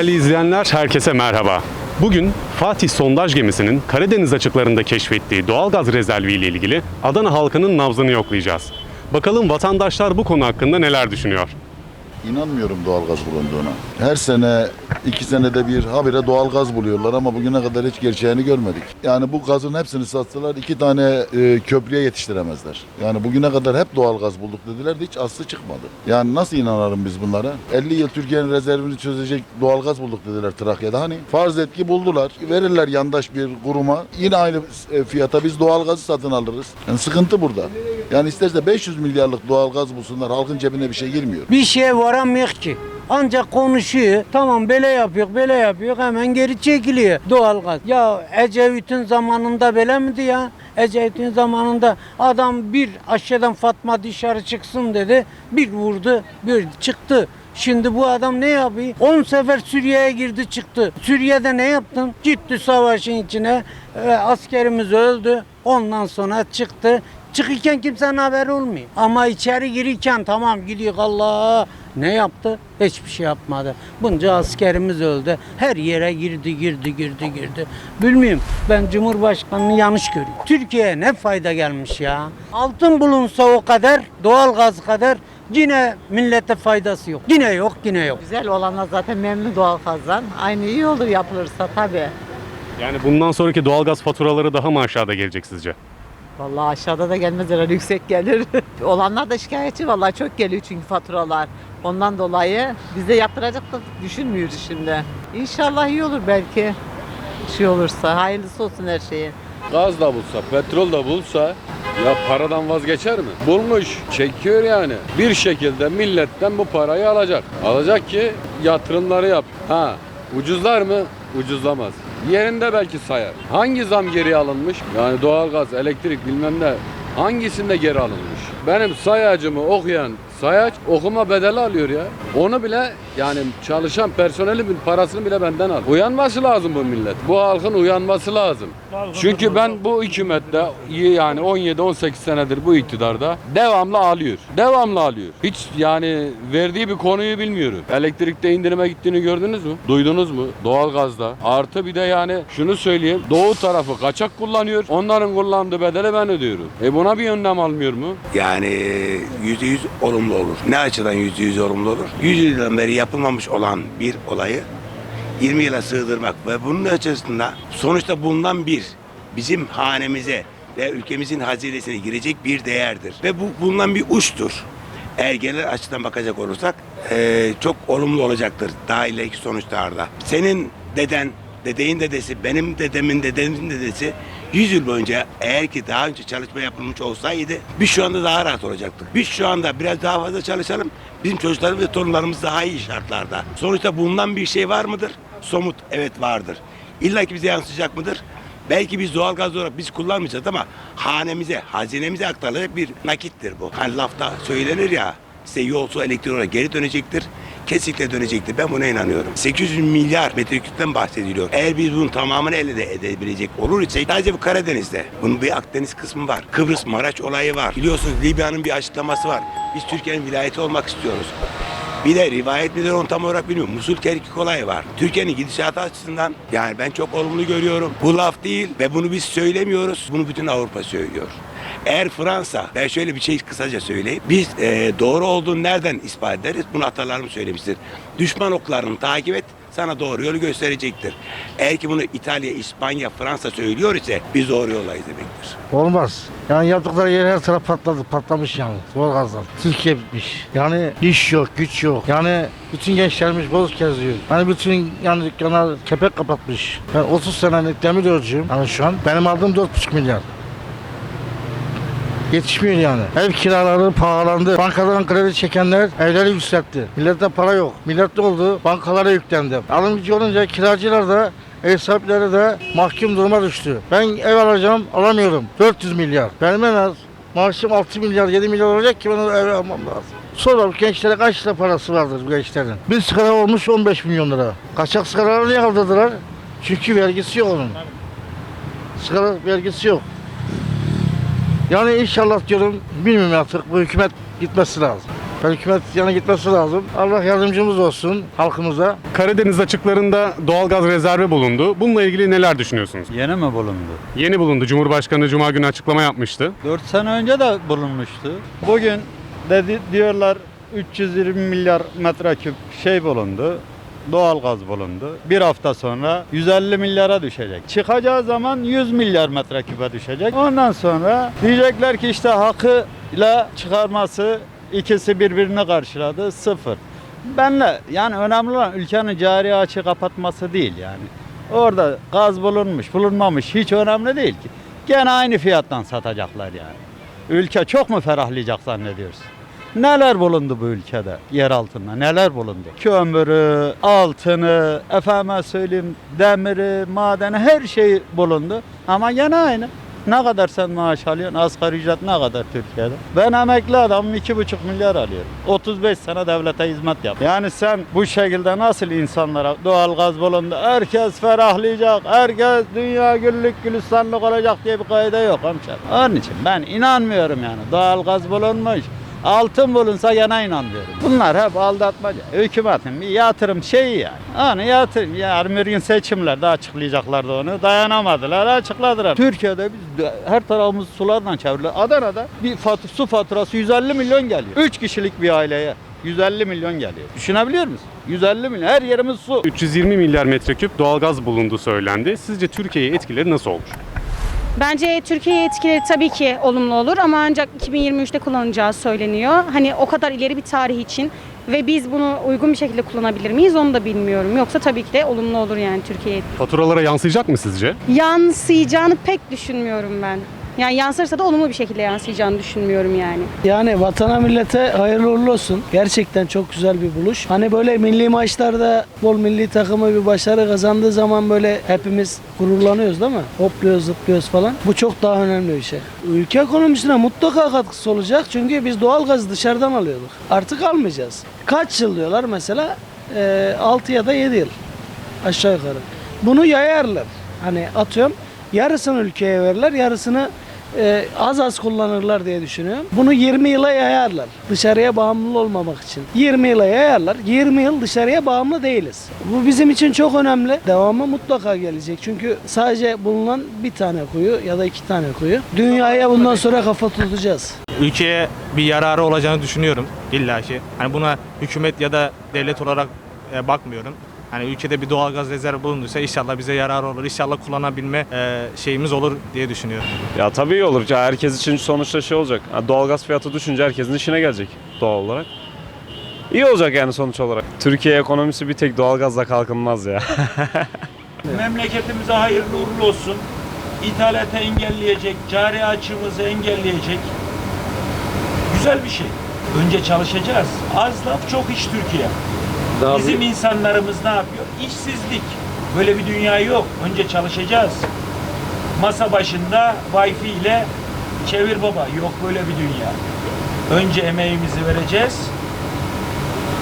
Değerli izleyenler, herkese merhaba. Bugün Fatih sondaj gemisinin Karadeniz açıklarında keşfettiği doğalgaz rezervi ile ilgili Adana halkının nabzını yoklayacağız. Bakalım vatandaşlar bu konu hakkında neler düşünüyor? İnanmıyorum doğalgaz bulunduğuna. Her sene, iki senede bir habire doğalgaz buluyorlar ama bugüne kadar hiç gerçeğini görmedik. Yani bu gazın hepsini satsalar iki tane e, köprüye yetiştiremezler. Yani bugüne kadar hep doğalgaz bulduk dediler de hiç aslı çıkmadı. Yani nasıl inanalım biz bunlara? 50 yıl Türkiye'nin rezervini çözecek doğalgaz bulduk dediler Trakya'da. Hani farz et ki buldular. Verirler yandaş bir kuruma. Yine aynı e, fiyata biz doğalgazı satın alırız. Yani sıkıntı burada. Yani isterse 500 milyarlık doğalgaz bulsunlar. Halkın cebine bir şey girmiyor. Bir şeye varamıyor ki. Ancak konuşuyor. Tamam böyle yapıyor, böyle yapıyor. Hemen geri çekiliyor doğalgaz. Ya Ecevit'in zamanında böyle miydi ya? Ecevit'in zamanında adam bir aşağıdan Fatma dışarı çıksın dedi. Bir vurdu, bir çıktı. Şimdi bu adam ne yapıyor? 10 sefer Suriye'ye girdi çıktı. Suriye'de ne yaptın? Gitti savaşın içine. E, askerimiz öldü. Ondan sonra çıktı. Çıkırken kimsenin haberi olmuyor. Ama içeri girirken tamam gidiyor Allah ne yaptı? Hiçbir şey yapmadı. Bunca askerimiz öldü. Her yere girdi, girdi, girdi, girdi. Bilmiyorum. Ben Cumhurbaşkanı'nı yanlış görüyorum. Türkiye'ye ne fayda gelmiş ya? Altın bulunsa o kadar, doğal gaz kadar yine millete faydası yok. Yine yok, yine yok. Güzel olanlar zaten memnun doğalgazdan. Aynı iyi olur yapılırsa tabii. Yani bundan sonraki doğalgaz faturaları daha mı aşağıda gelecek sizce? Vallahi aşağıda da gelmez herhalde yüksek gelir. olanlar da şikayetçi vallahi çok geliyor çünkü faturalar. Ondan dolayı biz de yaptıracak da düşünmüyoruz şimdi. İnşallah iyi olur belki. Şey olursa hayırlısı olsun her şeyin. Gaz da bulsa, petrol da bulsa ya paradan vazgeçer mi? Bulmuş, çekiyor yani. Bir şekilde milletten bu parayı alacak. Alacak ki yatırımları yap. Ha, ucuzlar mı? Ucuzlamaz. Yerinde belki sayar. Hangi zam geri alınmış? Yani doğalgaz, elektrik bilmem ne hangisinde geri alınmış? Benim sayacımı okuyan sayaç okuma bedeli alıyor ya. Onu bile yani çalışan personelin parasını bile benden al. Uyanması lazım bu millet. Bu halkın uyanması lazım. Çünkü ben bu hükümette yani 17-18 senedir bu iktidarda devamlı alıyor. Devamlı alıyor. Hiç yani verdiği bir konuyu bilmiyorum. Elektrikte indirime gittiğini gördünüz mü? Duydunuz mu? Doğalgazda. Artı bir de yani şunu söyleyeyim. Doğu tarafı kaçak kullanıyor. Onların kullandığı bedeli ben ödüyorum. E buna bir önlem almıyor mu? Yani yüzde yüz olumlu olur. Ne açıdan yüzde yüz olumlu olur? Yüz yıldan beri yapılmamış olan bir olayı 20 yıla sığdırmak ve bunun açısından sonuçta bulunan bir bizim hanemize ve ülkemizin hazinesine girecek bir değerdir. Ve bu bulunan bir uçtur. Eğer genel açıdan bakacak olursak eee, çok olumlu olacaktır daha ileriki sonuçlarda. Senin deden, dedeğin dedesi, benim dedemin dedemin dedesi 100 yıl boyunca eğer ki daha önce çalışma yapılmış olsaydı biz şu anda daha rahat olacaktık. Biz şu anda biraz daha fazla çalışalım. Bizim çocuklarımız ve torunlarımız daha iyi şartlarda. Sonuçta bulunan bir şey var mıdır? Somut evet vardır. İlla ki bize yansıyacak mıdır? Belki biz doğalgaz olarak biz kullanmayacağız ama hanemize, hazinemize aktarılacak bir nakittir bu. Hani lafta söylenir ya size yol su elektrik olarak geri dönecektir. Kesinlikle dönecektir. Ben buna inanıyorum. 800 milyar metreküpten bahsediliyor. Eğer biz bunun tamamını elde edebilecek olur ise sadece bu Karadeniz'de. Bunun bir Akdeniz kısmı var. Kıbrıs Maraş olayı var. Biliyorsunuz Libya'nın bir açıklaması var. Biz Türkiye'nin vilayeti olmak istiyoruz. Bir de rivayet midir onu tam olarak bilmiyorum. Musul Kerkük olayı var. Türkiye'nin gidişatı açısından yani ben çok olumlu görüyorum. Bu laf değil ve bunu biz söylemiyoruz. Bunu bütün Avrupa söylüyor. Eğer Fransa, ben şöyle bir şey kısaca söyleyeyim. Biz e, doğru olduğunu nereden ispat ederiz? Bunu atalarım söylemiştir. Düşman oklarını takip et, sana doğru yolu gösterecektir. Eğer ki bunu İtalya, İspanya, Fransa söylüyor ise biz doğru yoldayız demektir. Olmaz. Yani yaptıkları yer her taraf patladı, patlamış yani. Zor gazdan. Türkiye bitmiş. Yani iş yok, güç yok. Yani bütün gençlerimiz boz geziyor. Hani bütün yani dükkanlar kepek kapatmış. Ben 30 senelik demir yolcuyum. Yani şu an benim aldığım 4,5 milyar. Yetişmiyor yani. Ev kiraları pahalandı. Bankadan kredi çekenler evleri yükseltti. Millette para yok. Millet ne oldu? Bankalara yüklendi. Alım olunca kiracılar da ev sahipleri de mahkum duruma düştü. Ben ev alacağım alamıyorum. 400 milyar. Benim en az maaşım 6 milyar 7 milyar olacak ki ben ev almam lazım. Sonra gençlere kaç lira parası vardır bu gençlerin? Bir sigara olmuş 15 milyon lira. Kaçak sigaraları niye kaldırdılar? Çünkü vergisi yok onun. Sigara vergisi yok. Yani inşallah diyorum bilmiyorum artık bu hükümet gitmesi lazım. Ben hükümet yana gitmesi lazım. Allah yardımcımız olsun halkımıza. Karadeniz açıklarında doğalgaz rezervi bulundu. Bununla ilgili neler düşünüyorsunuz? Yeni mi bulundu? Yeni bulundu. Cumhurbaşkanı Cuma günü açıklama yapmıştı. 4 sene önce de bulunmuştu. Bugün dedi diyorlar 320 milyar metreküp şey bulundu. Doğalgaz bulundu. Bir hafta sonra 150 milyara düşecek. Çıkacağı zaman 100 milyar metreküpe düşecek. Ondan sonra diyecekler ki işte hakkıyla çıkarması ikisi birbirini karşıladı sıfır. Benle yani önemli olan ülkenin cari açığı kapatması değil yani. Orada gaz bulunmuş bulunmamış hiç önemli değil ki. Gene aynı fiyattan satacaklar yani. Ülke çok mu ferahlayacak zannediyorsun? Neler bulundu bu ülkede yer altında neler bulundu? Kömürü, altını, efendime söyleyeyim demiri, madeni her şey bulundu. Ama gene aynı. Ne kadar sen maaş alıyorsun? Asgari ücret ne kadar Türkiye'de? Ben emekli adamım 2,5 milyar alıyorum. 35 sene devlete hizmet yap. Yani sen bu şekilde nasıl insanlara doğalgaz bulundu? Herkes ferahlayacak, herkes dünya güllük gülistanlık olacak diye bir kaide yok hemşerim. Onun için ben inanmıyorum yani. Doğalgaz bulunmuş. Altın bulunsa gene inanmıyorum. Bunlar hep aldatmaca. Hükümetin bir yatırım şeyi yani. Onu yatırım. Yarın bir gün seçimlerde açıklayacaklardı onu. Dayanamadılar açıkladılar. Türkiye'de biz her tarafımız sulardan çevrili. Adana'da bir fat- su faturası 150 milyon geliyor. 3 kişilik bir aileye 150 milyon geliyor. Düşünebiliyor musun? 150 milyon. Her yerimiz su. 320 milyar metreküp doğalgaz bulunduğu söylendi. Sizce Türkiye'ye etkileri nasıl olur? Bence Türkiye'ye etkileri tabii ki olumlu olur ama ancak 2023'te kullanacağı söyleniyor. Hani o kadar ileri bir tarih için ve biz bunu uygun bir şekilde kullanabilir miyiz onu da bilmiyorum. Yoksa tabii ki de olumlu olur yani Türkiye'ye. Faturalara yansıyacak mı sizce? Yansıyacağını pek düşünmüyorum ben. Yani yansırsa da olumlu bir şekilde yansıyacağını düşünmüyorum yani. Yani vatana millete hayırlı uğurlu olsun. Gerçekten çok güzel bir buluş. Hani böyle milli maçlarda bol milli takımı bir başarı kazandığı zaman böyle hepimiz gururlanıyoruz değil mi? Hopluyoruz, zıplıyoruz falan. Bu çok daha önemli bir şey. Ülke ekonomisine mutlaka katkısı olacak. Çünkü biz doğal gazı dışarıdan alıyorduk. Artık almayacağız. Kaç yıl diyorlar mesela? Ee, 6 ya da 7 yıl. Aşağı yukarı. Bunu yayarlar. Hani atıyorum yarısını ülkeye verirler, yarısını e, az az kullanırlar diye düşünüyorum. Bunu 20 yıla yayarlar. Dışarıya bağımlı olmamak için. 20 yıla yayarlar. 20 yıl dışarıya bağımlı değiliz. Bu bizim için çok önemli. Devamı mutlaka gelecek. Çünkü sadece bulunan bir tane kuyu ya da iki tane kuyu. Dünyaya bundan sonra kafa tutacağız. ülkeye bir yararı olacağını düşünüyorum illaki. Hani buna hükümet ya da devlet olarak e, bakmıyorum. Hani ülkede bir doğalgaz rezervi bulunduysa inşallah bize yararı olur. İnşallah kullanabilme e, şeyimiz olur diye düşünüyorum. Ya tabii iyi olur. Ya herkes için sonuçta şey olacak. Doğalgaz fiyatı düşünce herkesin işine gelecek doğal olarak. İyi olacak yani sonuç olarak. Türkiye ekonomisi bir tek doğalgazla kalkınmaz ya. Memleketimize hayırlı uğurlu olsun. İthalatı engelleyecek, cari açığımızı engelleyecek. Güzel bir şey. Önce çalışacağız. Az laf çok iş Türkiye. Bizim insanlarımız ne yapıyor? İşsizlik. Böyle bir dünya yok. Önce çalışacağız. Masa başında Wi-Fi ile çevir baba. Yok böyle bir dünya. Önce emeğimizi vereceğiz.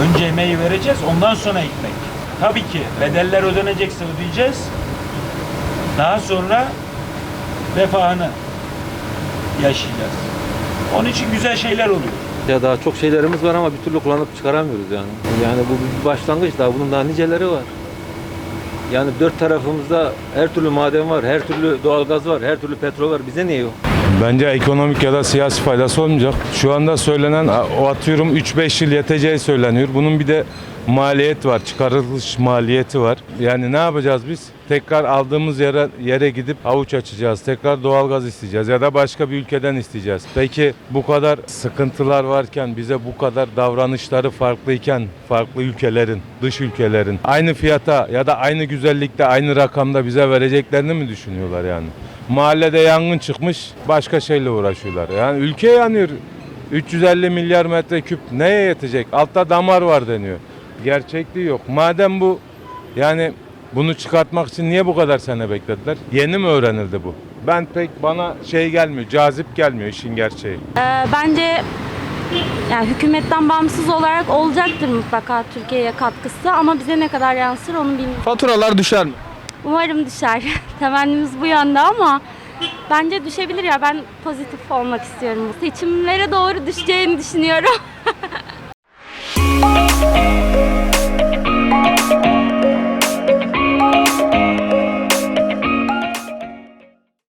Önce emeği vereceğiz. Ondan sonra ekmek. Tabii ki bedeller ödenecekse ödeyeceğiz. Daha sonra refahını yaşayacağız. Onun için güzel şeyler oluyor. Ya daha çok şeylerimiz var ama bir türlü kullanıp çıkaramıyoruz yani. Yani bu bir başlangıç daha bunun daha niceleri var. Yani dört tarafımızda her türlü maden var, her türlü doğalgaz var, her türlü petrol var. Bize niye yok? Bence ekonomik ya da siyasi faydası olmayacak. Şu anda söylenen o atıyorum 3-5 yıl yeteceği söyleniyor. Bunun bir de maliyet var, çıkarılış maliyeti var. Yani ne yapacağız biz? Tekrar aldığımız yere yere gidip avuç açacağız. Tekrar doğalgaz isteyeceğiz ya da başka bir ülkeden isteyeceğiz. Peki bu kadar sıkıntılar varken bize bu kadar davranışları farklıyken farklı ülkelerin, dış ülkelerin aynı fiyata ya da aynı güzellikte, aynı rakamda bize vereceklerini mi düşünüyorlar yani? Mahallede yangın çıkmış, başka şeyle uğraşıyorlar. Yani ülke yanıyor. 350 milyar metreküp neye yetecek? Altta damar var deniyor. Gerçekliği yok. Madem bu yani bunu çıkartmak için niye bu kadar sene beklediler? Yeni mi öğrenildi bu? Ben pek bana şey gelmiyor, cazip gelmiyor işin gerçeği. bence yani hükümetten bağımsız olarak olacaktır mutlaka Türkiye'ye katkısı ama bize ne kadar yansır onu bilmiyorum. Faturalar düşer mi? Umarım düşer. Temennimiz bu yönde ama bence düşebilir ya. Ben pozitif olmak istiyorum. Seçimlere doğru düşeceğini düşünüyorum.